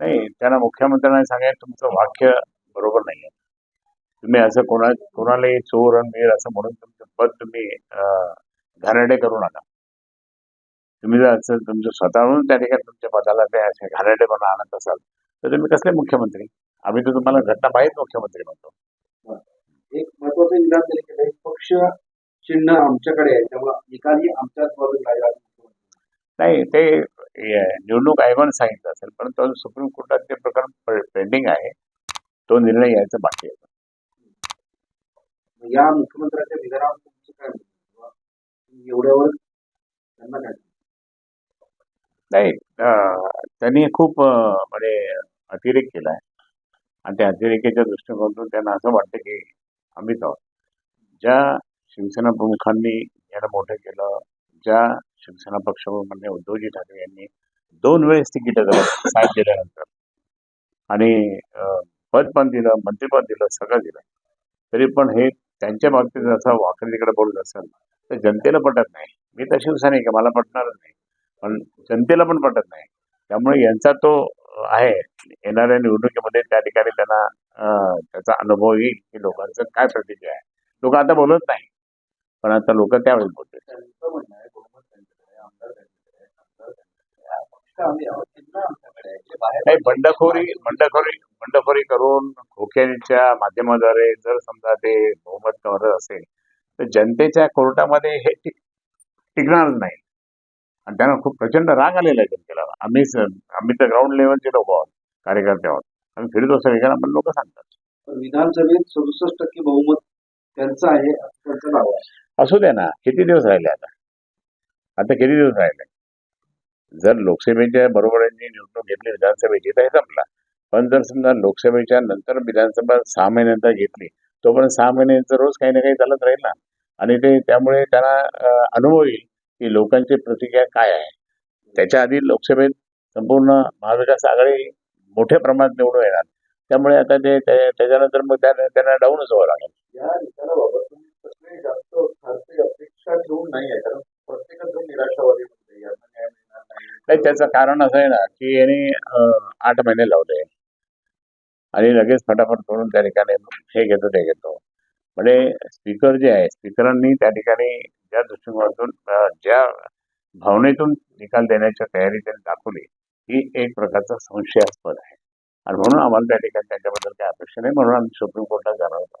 नाही त्यांना मुख्यमंत्र्यांना सांगायचं तुमचं वाक्य बरोबर नाही आहे तुम्ही असं कोणा कोणालाही चोर आणि मीर असं म्हणून तुमचं पद तुम्ही अं, घाणेरडे करू नका. तुम्ही जर असं तुमचं स्वतःहून त्या ठिकाणी तुमच्या पदाला ते असे घाणेरडेपणा आणत असाल तर तुम्ही कसले मुख्यमंत्री? आम्ही तर तुम्हाला घटना माहीत मुख्यमंत्री म्हणतो. एक महत्वाचं विधान त्यांनी केलं. पक्ष चिन्ह आमच्याकडे आहे त्यामुळे निकाली आमच्याच बाजूला नाही ते निवडणूक आयोगाने सांगितलं असेल परंतु अजून सुप्रीम कोर्टात ते प्रकरण पेंडिंग आहे तो निर्णय यायचा बाकी आहे. या मुख्यमंत्र्यांच्या विधानावर तुमचं काय एवढ्यावर त्यांना काय? नाही त्यांनी खूप म्हणजे अतिरेक केला आहे आणि त्या अतिरेकाच्या दृष्टिकोनातून त्यांना असं वाटतं की आम्हीच आहोत. ज्या शिवसेना प्रमुखांनी याला मोठं केलं ज्या शिवसेना पक्षप्रमुखांनी उद्धवजी ठाकरे यांनी दोन वेळेस तिकीट साथ दिल्यानंतर आणि पद पण दिलं मंत्रीपद दिलं सगळं दिलं तरी पण हे त्यांच्या बाबतीत जसं वाकडी तिकडे बोलत असेल तर जनतेला पटत नाही. मी तर शिवसैनिक आहे मला पटणारच नाही. पण जनतेला पण पटत नाही. त्यामुळे यांचा तो आहे. येणाऱ्या निवडणुकीमध्ये त्या ठिकाणी त्यांना त्याचा अनुभव येईल की लोकांचं काय प्रतिक्रिया आहे. लोक आता बोलत नाही पण आता लोक त्यावेळी बोलतात त्यांचं म्हणणं आहे बहुमत त्यांच्याकडे आहे, आमदार त्यांच्याकडे आहे, खासदार त्यांच्याकडे आहे, पक्ष आम्ही आहोत चिन्ह आमच्याकडे. आहे जे बाहेर नाही बंडखोरी बंडखोरी बंडखोरी करून खोक्याच्या माध्यमाद्वारे जर समजा ते बहुमत करत असेल तर जनतेच्या कोर्टामध्ये हे टिक टिकणारच नाही. आणि त्यांना खूप प्रचंड राग आलेला आहे जनतेला. आम्ही आम्ही तर ग्राउंड लेवलचे लोक आहोत कार्यकर्ते आहोत. आम्ही फिरतो सगळीकडे पण लोक सांगतात. विधानसभेत सदुसष्ट टक्के बहुमत त्यांचं आहे असं त्यांचं नाव आहे. असू द्या ना किती दिवस राहिले आता? आता किती दिवस राहिले? जर लोकसभेच्या बरोबर निवडणूक घेतली विधानसभेची तर हे संपला. पण जर समजा लोकसभेच्या नंतर विधानसभा सहा महिन्यानंतर घेतली तोपर्यंत सहा महिन्यांचं रोज काही ना काही चालत राहील ना. आणि ते त्यामुळे त्यांना अनुभव येईल की लोकांची प्रतिक्रिया काय आहे. त्याच्या आधी लोकसभेत संपूर्ण महाविकास आघाडी मोठ्या प्रमाणात निवडून येणार. त्यामुळे आता ते त्याच्यानंतर मग त्या- त्यांना डाऊनच व्हावं लागेल. या निकालाबाबत जास्त अपेक्षा ठेवून नाही आहे कारण प्रत्येकच निराशावादी होते यांना न्याय मिळणार नाही त्याचं कारण असं आहे ना की याने आठ महिने लावले. आणि लगेच फटाफट करून त्या ठिकाणी हे घेतो ते घेतो. म्हणजे स्पीकर जे आहे स्पीकरांनी त्या ठिकाणी ज्या दृष्टिकोनातून ज्या भावनेतून निकाल देण्याच्या तयारी त्यांनी दाखवली ही एक प्रकारचा संशयास्पद आहे. आणि म्हणून आम्हाला त्या ठिकाणी त्यांच्याबद्दल काही अपेक्षा नाही म्हणून आम्ही सुप्रीम कोर्टात जाणार होतो.